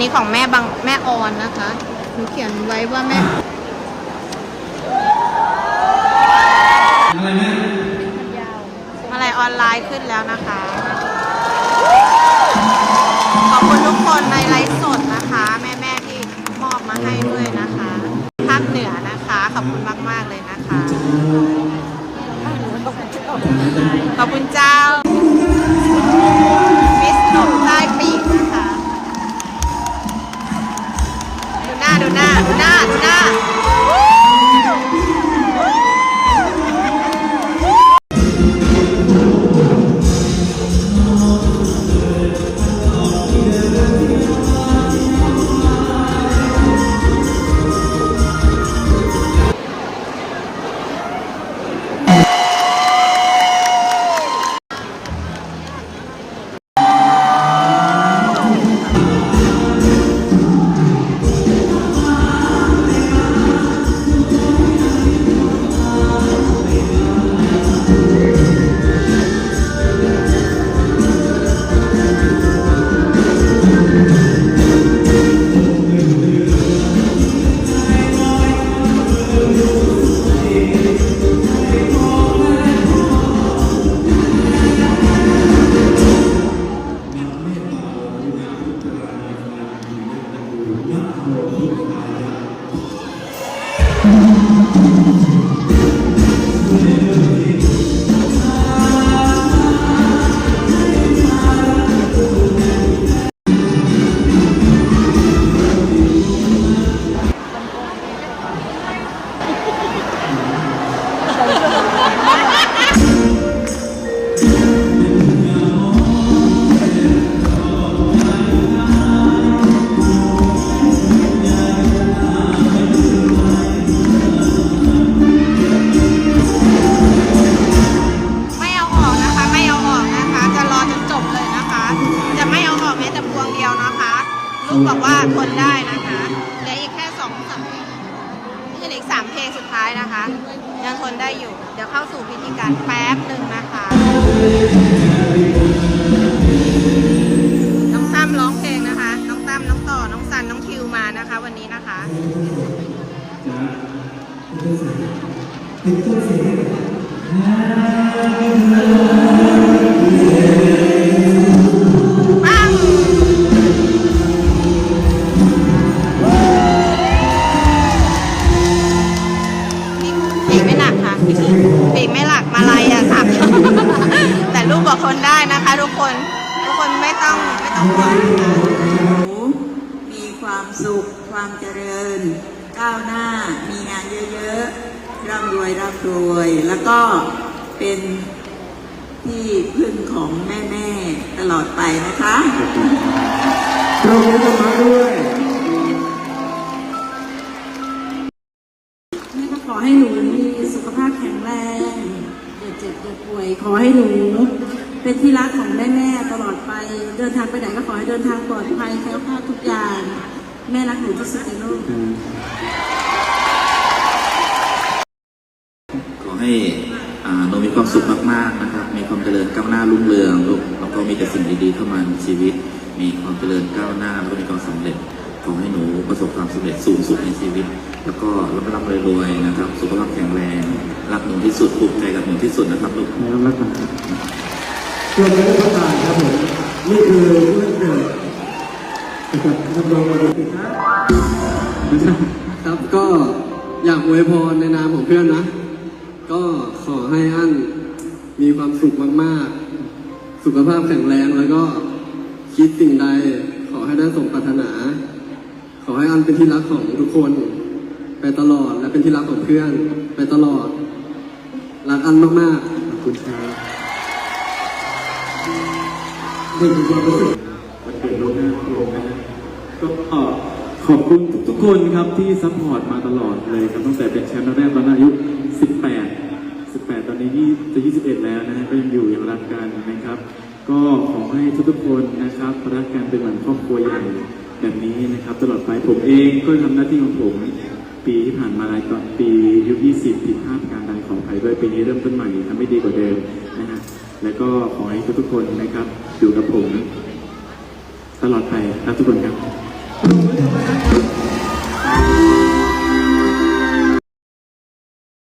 นี้ของแม่บางแม่ออนนะคะหนูเขียนไว้ว่าแม่อะไรออนไลน์ขึ้นแล้วนะคะ ไบอกว่าทนได้นะคะเหลืออีกแค่สองสามเพลงไม่ใช่เหลืออีกสามเพลงสุดท้ายนะคะ ยังทนได้อยู่ เดี๋ยวเข้าสู่พิธีการแป๊บหนึ่งนะคะน้องตั้มร้องเพลงนะคะ น้องตั้มน้องต่อน้องสันน้องทิวมานะคะ วันนี้นะคะเปั ต้องไม่ต้องห่วงนะคะหนูมีความสุข ความเจริญ ก้าวหน้า มีงานเยอะๆ ร่ำรวยร่ำรวย แล้วก็เป็นที่พึ่งของแม่ ๆ ตลอดไปนะคะโปรโมทมาด้วย อย่าป่วยขอให้หนูเป็นที่รักของแม่แม่ๆตลอดไป เดินทางไปไหนก็ขอให้เดินทางปลอดภัยแคล้วคลาดทุกอย่าง แม่รักหนูที่สุดในโลกขอให้อ่าหนูมีความสุขมากๆนะครับ มีความเจริญก้าวหน้ารุ่งเรืองลูกแล้วก็มีแต่สิ่งดีๆเข้ามาในชีวิต มีความเจริญก้าวหน้าแล้วก็มีความสำเร็จ ขอให้หนูประสบความสำเร็จสูงสุดในชีวิต แล้วก็ร่ำร่ำรวยๆนะครับ สุขภาพแข็งแรง รักหนูที่สุดภูมิใจกับหนูที่สุดนะครับลูกในรักษาส่วนในรัฐบาลครับผมนี่คือเรื่องเกิดนะครับทำลองมาดูสิครับครับก็อยากอวยพรในนามของเพื่อนนะ ก็ขอให้อันมีความสุขมากๆ สุขภาพแข็งแรงแล้วก็คิดสิ่งใดขอให้ได้สมปรารถนา อให้อันเป็นที่รักของทุกคน ไปตลอดและเป็นที่รักของเพื่อน ไปตลอด รักอันมากๆขอบคุณครับนี่คือความรู้สึกมันเกิดโลกหน้าโลกนะฮะก็เอ่อขอบคุณทุกๆคนครับที่ซัพพอร์ตมาตลอดเลยครับตั้งแต่เป็นแชมป์แรกตอนอายุ 18 18 ตอนนี้จะ 21 แล้วนะฮะก็ยังอยู่ยังรักกันนะครับ ก็ขอให้ทุกๆคนนะครับรักกันเป็นเหมือนครอบครัวใหญ่ แบบนี้นะครับ ตลอดไปผมเองก็ทำหน้าที่ของผม ปีที่ผ่านมาตอนปียุค20ผิดพลาดการใดขออภัยด้วยปีนี้เริ่มต้นใหม่ทำให้ดีกว่าเดิมนะฮะแล้วก็ขอให้ทุกคนนะครับอยู่กับผม ตลอดไปรักทุกคนครับ